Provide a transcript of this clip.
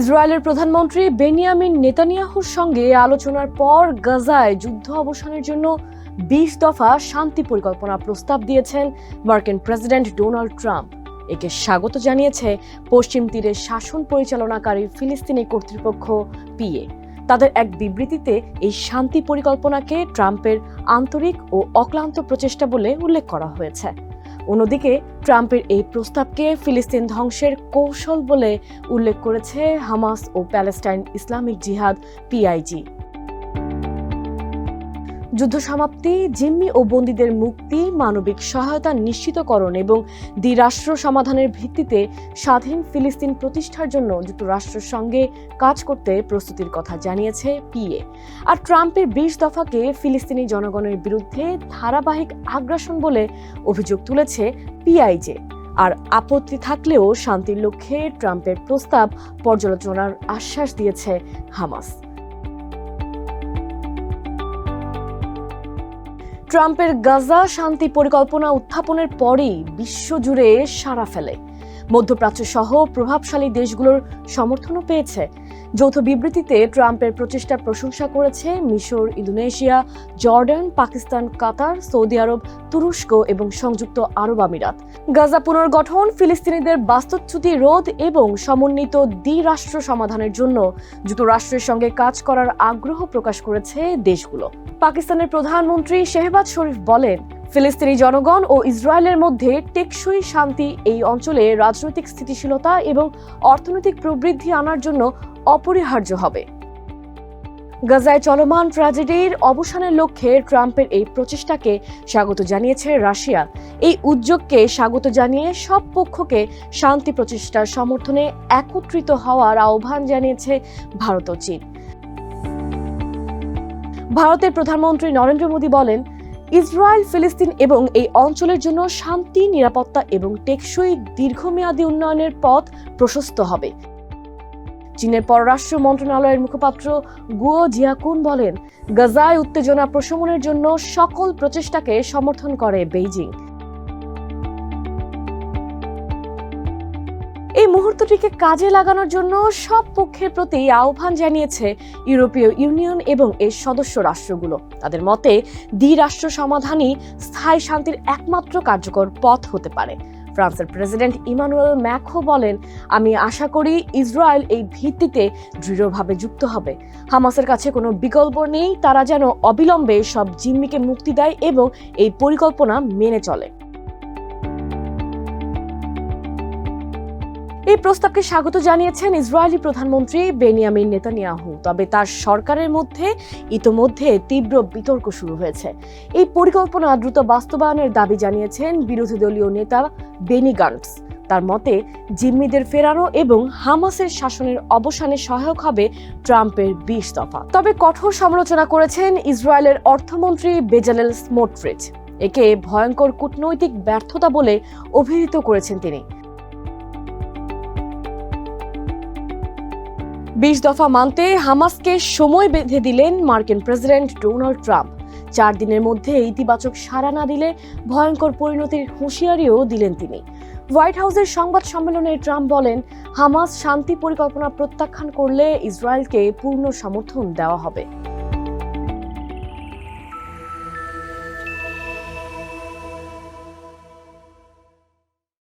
ইসরায়েলের প্রধানমন্ত্রী বেনিয়ামিন নেতানিয়াহুর সঙ্গে আলোচনার পর গাজায় যুদ্ধ অবসানের জন্য বিশ দফা শান্তি পরিকল্পনা প্রস্তাব দিয়েছেন মার্কিন প্রেসিডেন্ট ডোনাল্ড ট্রাম্প। একে স্বাগত জানিয়েছে পশ্চিম তীরের শাসন পরিচালনাকারী ফিলিস্তিনি কর্তৃপক্ষ, পিএ। তাদের এক বিবৃতিতে এই শান্তি পরিকল্পনাকে ট্রাম্পের আন্তরিক ও অক্লান্ত প্রচেষ্টা বলে উল্লেখ করা হয়েছে। অন্যদিকে, ট্রাম্পের এই প্রস্তাবকে ফিলিস্তিন ধ্বংসের কৌশল বলে উল্লেখ করেছে হামাস ও প্যালেস্টাইন ইসলামিক জিহাদ, পিআইজি। যুদ্ধ সমাপ্তি, জিম্মি ও বন্দীদের মুক্তি, মানবিক সহায়তা নিশ্চিতকরণ এবং দ্বিরাষ্ট্র সমাধানের ভিত্তিতে স্বাধীন ফিলিস্তিন প্রতিষ্ঠার জন্য যুক্তরাষ্ট্রের সঙ্গে কাজ করতে প্রস্তুতির কথা জানিয়েছে পিএ। আর ট্রাম্পের বিশ দফাকে ফিলিস্তিনি জনগণের বিরুদ্ধে ধারাবাহিক আগ্রাসন বলে অভিযোগ তুলেছে পিআইজে। আর আপত্তি থাকলেও শান্তির লক্ষ্যে ট্রাম্পের প্রস্তাব পর্যালোচনার আশ্বাস দিয়েছে হামাস। ট্রাম্পের গাজা শান্তি পরিকল্পনা উত্থাপনের পরেই বিশ্বজুড়ে সাড়া ফেলে। মধ্যপ্রাচ্য সহ প্রভাবশালী দেশগুলোর সমর্থনও পেয়েছে। যৌথ বিবৃতিতে ট্রাম্পের প্রচেষ্টা প্রশংসা করেছে মিশর, Indonesia, Jordan, Pakistan, Qatar, Saudi আরব, তুরস্ক এবং সংযুক্ত আরব আমিরাত। গাজা পুনর্গঠন, ফিলিস্তিনিদের বাস্তুচ্যুতি রোধ এবং সমন্বিত দ্বিরাষ্ট্র সমাধানের জন্য যুক্তরাষ্ট্রের সঙ্গে কাজ করার আগ্রহ প্রকাশ করেছে দেশগুলো। পাকিস্তানের প্রধানমন্ত্রী শেহবাজ শরীফ বলেন ফিলিস্তিনি জনগণ ও ইসরায়েলের মধ্যে টেকসই শান্তি এই অঞ্চলে রাজনৈতিক স্থিতিশীলতা এবং অর্থনৈতিক প্রবৃদ্ধি আনার জন্য অপরিহার্য হবে। গাজায় চলমান ট্র্যাজেডির অবসানের লক্ষ্যে ট্রাম্পের এই প্রচেষ্টাকে স্বাগত জানিয়েছে রাশিয়া। এই উদ্যোগকে স্বাগত জানিয়ে সব পক্ষকে শান্তি প্রচেষ্টার সমর্থনে একত্রিত হওয়ার আহ্বান জানিয়েছে ভারত ও চীন। ভারতের প্রধানমন্ত্রী নরেন্দ্র মোদী বলেন ইসরায়েল, ফিলিস্তিন এবং এই অঞ্চলের জন্য শান্তি, নিরাপত্তা এবং টেকসই দীর্ঘমেয়াদী উন্নয়নের পথ প্রশস্ত হবে। চীনের পররাষ্ট্র মন্ত্রণালয়ের মুখপাত্র গুয়ো জিয়াকুন বলেন, গাজায় উত্তেজনা প্রশমনের জন্য সকল প্রচেষ্টাকে সমর্থন করে বেইজিং। এই মুহূর্তটিকে কাজে লাগানোর জন্য সব পক্ষের প্রতি আহ্বান জানিয়েছে ইউরোপীয় ইউনিয়ন এবং এর সদস্য রাষ্ট্রগুলো। তাদের মতে, দ্বিরাষ্ট্র সমাধানই স্থায়ী শান্তির একমাত্র কার্যকর পথ হতে পারে। ফ্রান্সের প্রেসিডেন্ট ইমানুয়েল ম্যাখো বলেন, আমি আশা করি ইসরায়েল এই ভিত্তিতে দৃঢ়ভাবে যুক্ত হবে। হামাসের কাছে কোনো বিকল্প নেই, তারা যেন অবিলম্বে সব জিম্মিকে মুক্তি দেয় এবং এই পরিকল্পনা মেনে চলে। এই প্রস্তাবকে স্বাগত জানিয়েছেন ইসরায়েলি প্রধানমন্ত্রী বেনিয়ামিন নেতানিয়াহু। তবে তার সরকারের মধ্যে ইতোমধ্যে তীব্র বিতর্ক শুরু হয়েছে। এই পরিকল্পনা দ্রুত বাস্তবায়নের দাবি জানিয়েছেন বিরোধী দলীয় নেতা বেনি গান্টস। তার মতে, জিম্মিদের ফেরানো এবং হামাসের শাসনের অবসানে সহায়ক হবে ট্রাম্পের বিশ দফা। তবে কঠোর সমালোচনা করেছেন ইসরায়েলের অর্থমন্ত্রী বেজালেল স্মোট্রিচ একে ভয়ঙ্কর কূটনৈতিক ব্যর্থতা বলে অভিহিত করেছেন তিনি। বিশ দফা মানতে হামাসকে সময় বেঁধে দিলেন মার্কিন প্রেসিডেন্ট ডোনাল্ড ট্রাম্প। চার দিনের মধ্যে ইতিবাচক সাড়া না দিলে ভয়ঙ্কর পরিণতির হুঁশিয়ারিও দিলেন তিনি। হোয়াইট হাউসের সংবাদ সম্মেলনে ট্রাম্প বলেন, হামাস শান্তি পরিকল্পনা প্রত্যাখ্যান করলে ইসরায়েলকে পূর্ণ সমর্থন দেওয়া হবে।